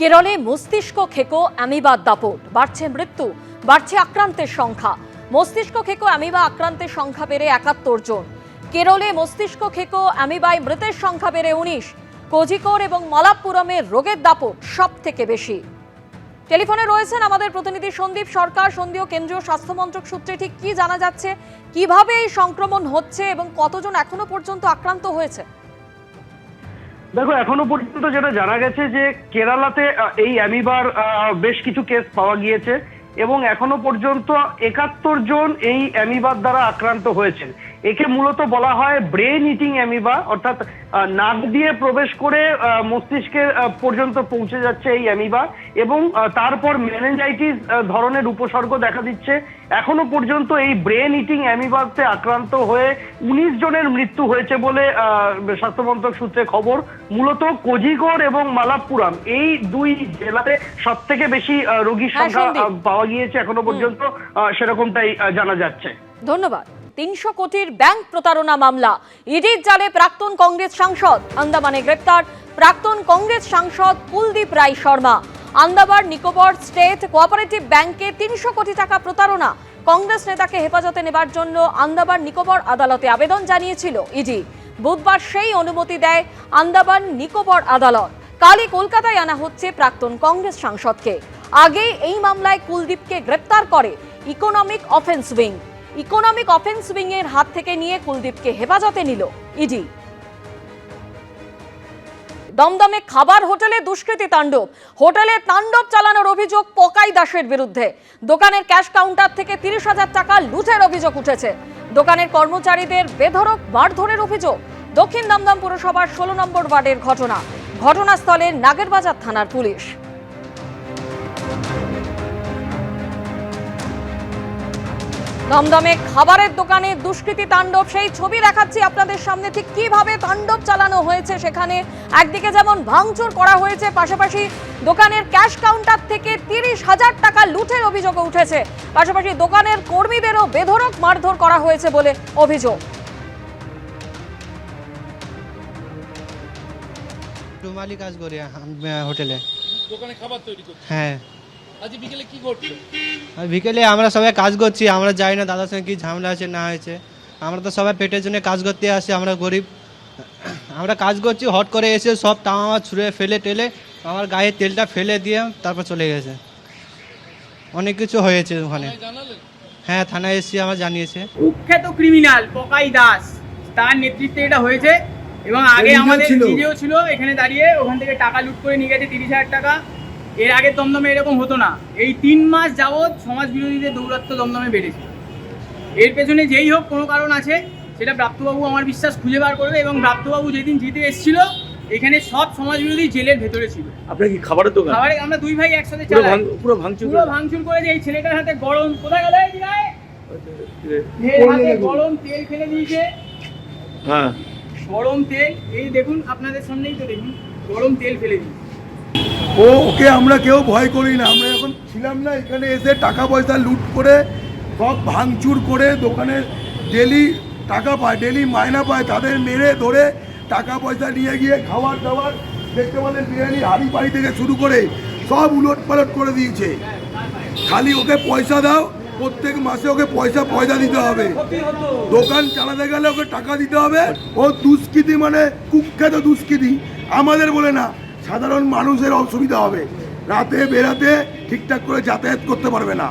কেরলে মস্তিষ্ক খেকো অ্যামিবার দাপট। বাড়ছে মৃত্যু, বাড়ছে আক্রান্তের সংখ্যা। মস্তিষ্ক খেকো অ্যামিবা আক্রান্তের সংখ্যা বেড়ে একাত্তর জন। কেরলে মস্তিষ্ক খেকো অ্যামিবায় মৃতের সংখ্যা বেড়ে উনিশ। কোজিকোর এবং মালাপ্পুরমে রোগের দাপট সব থেকে বেশি। টেলিফোনে রয়েছেন আমাদের প্রতিনিধি সন্দীপ সরকার। সন্দেহ কেন্দ্রীয় স্বাস্থ্য মন্ত্রক সূত্রে ঠিক কি জানা যাচ্ছে? কীভাবে এই সংক্রমণ হচ্ছে এবং কতজন এখনও পর্যন্ত আক্রান্ত হয়েছে? দেখো, এখনও পর্যন্ত যেটা জানা গেছে যে কেরালাতে এই অ্যামিবার বেশ কিছু কেস পাওয়া গিয়েছে। এবং এখনও পর্যন্ত একাত্তর জন এই অ্যামিবার দ্বারা আক্রান্ত হয়েছেন। একে মূলত বলা হয় ব্রেন ইটিং অ্যামিবা অর্থাৎ নাক দিয়ে প্রবেশ করে মস্তিষ্কের পর্যন্ত পৌঁছে যাচ্ছে এই অ্যামিবা এবং তারপর মেনেঞ্জাইটিস ধরনের উপসর্গ দেখা দিচ্ছে। এখনও পর্যন্ত এই ব্রেন ইটিং অ্যামিবাতে আক্রান্ত হয়ে উনিশ জনের মৃত্যু হয়েছে বলে আহ, স্বাস্থ্য মন্ত্রক সূত্রে খবর। মূলত কোজিগড় এবং মালাপ্পুরাম এই দুই জেলাতে সব থেকে বেশি রোগীর হ্যাঁ, সংখ্যা সন্দীপ। পাওয়া গিয়েছে এখনও পর্যন্ত সেরকমটাই জানা যাচ্ছে। ধন্যবাদ। তিনশো কোটির ব্যাংক প্রতারণা মামলা। ইডির জালে প্রাক্তন কংগ্রেস সাংসদ আন্দামানে গ্রেপ্তার। প্রাক্তন কংগ্রেস সাংসদ কুলদীপ রায় শর্মা। আন্দামান নিকোবর স্টেট কোঅপারেটিভ ব্যাংকে তিনশো কোটি টাকা প্রতারণা। কংগ্রেস নেতাকে হেফাজতে নেবার জন্য আন্দামান নিকোবর আদালতে আবেদন জানিয়েছিল ইডি। বুধবার সেই অনুমতি দেয় আন্দামান নিকোবর আদালত। কালই কলকাতায় আনা হচ্ছে প্রাক্তন কংগ্রেস সাংসদকে। আগেই এই মামলায় কুলদীপকে গ্রেপ্তার করে economic offence wing. Economic offence wing এর হাত থেকে নিয়ে কুলদীপকে হেফাজতে নিল ইডি। দমদমে খাবার হোটেলে দুষ্কৃতী তাণ্ডব। হোটেলে তাণ্ডব চালানোর অভিযোগ পকাই দাসের বিরুদ্ধে। দোকানের ক্যাশ কাউন্টার থেকে তিরিশ হাজার টাকা লুটের অভিযোগ উঠেছে। দোকানের কর্মচারীদের বেধরক মারধরের অভিযোগ। দক্ষিণ দমদম পুরসভার ষোলো নম্বর ওয়ার্ডের ঘটনা। ঘটনাস্থলে নাগেরবাজার থানার পুলিশ। দমদমে খাবারের দোকানে দুষ্কৃতী তাণ্ডব। সেই ছবি দেখাচ্ছি আপনাদের সামনে। ঠিক কীভাবে তাণ্ডব চালানো হয়েছে সেখানে? একদিকে যেমন ভাঙচুর করা হয়েছে পাশাপাশি দোকানের ক্যাশ কাউন্টার থেকে তিরিশ হাজার টাকা লুটের অভিযোগ উঠেছে। পাশাপাশি দোকানের কর্মীদেরও বেধরক মারধর করা হয়েছে বলে অভিযোগ। রুমালি কাজ করি হোটেলে। দোকানে খাবার তৈরি হ্যাঁ। আজ বিকেলে কি ঘটলো? বিকেলে আমরা সবাই কাজ করছি আমরা জানি না দাদার সঙ্গে কি ঝামেলা আছে না হয়েছে। আমরা তো সবাই পেটের জন্য কাজ করতে আসি আমরা গরিব। আমরা কাজ করছি হট করে এসে সব তামা ছুঁড়ে ফেলে টেলে আমার গায়ে তেলটা ফেলে দিয়ে তারপর চলে গেছে। অনেক কিছু হয়েছে ওখানে। হ্যাঁ থানায় এসেছি আমার জানিয়েছে। কুখ্যাত ক্রিমিনাল পকাই দাস। তার নেতৃত্বে এটা হয়েছে এবং আগে আমাদের নিজেও ছিল এখানে দাঁড়িয়ে ওখান থেকে টাকা লুট করে নিয়ে গেছে তিরিশ হাজার টাকা। এর আগে দমদমে এরকম হতো না। এই তিন মাস যাবৎ সমাজ বিরোধীদের দৌরাত্ম্য দমদমে বেড়েছে। এর পেছনে যেই হোক কোনো কারণ আছে সেটা প্রাপ্তবাবু আমার বিশ্বাস খুঁজে বার করবে এবং প্রাপ্তবাবু যেদিন জিতে এসেছিল এখানে সব সমাজ বিরোধী জেলের ভেতরে ছিল। আপনার কি খাবারের দোকান? খাবারে আমরা দুই ভাই একসাথে চালাই। পুরো ভাঙচুর পুরো ভাঙচুর করে যে এই ছেলেটার হাতে গরম কোথায় গেল এই? হাতে গরম তেল ফেলে দিয়েছে। হ্যাঁ। গরম তেল এই দেখুন আপনাদের সামনেই তো দেখুন গরম তেল ফেলে দিয়েছে। ও, ওকে আমরা কেউ ভয় করি না। আমরা এখন ছিলাম না, এখানে এসে টাকা পয়সা লুট করে, সব ভাঙচুর করে দোকানে ডেলি টাকা পায়, ডেলি মায়না পায়, তাদের মেরে ধরে টাকা পয়সা নিয়ে গিয়ে খাবার দাবার দেখতে পেলেন বিরিয়ানি হাড়ি পাড়ি থেকে শুরু করে সব উলট পালট করে দিয়েছে। খালি ওকে পয়সা দাও, প্রত্যেক মাসে ওকে পয়সা পয়সা দিতে হবে। দোকান চালাতে গেলে ওকে টাকা দিতে হবে। ও দুষ্কৃতি মানে কুখ্যাত দুষ্কৃতি। আমাদের বলে না সাধারণ মানুষের অসুবিধা হবে। রাতে বেরাতে ঠিকঠাক করে যাতায়াত করতে পারবে না।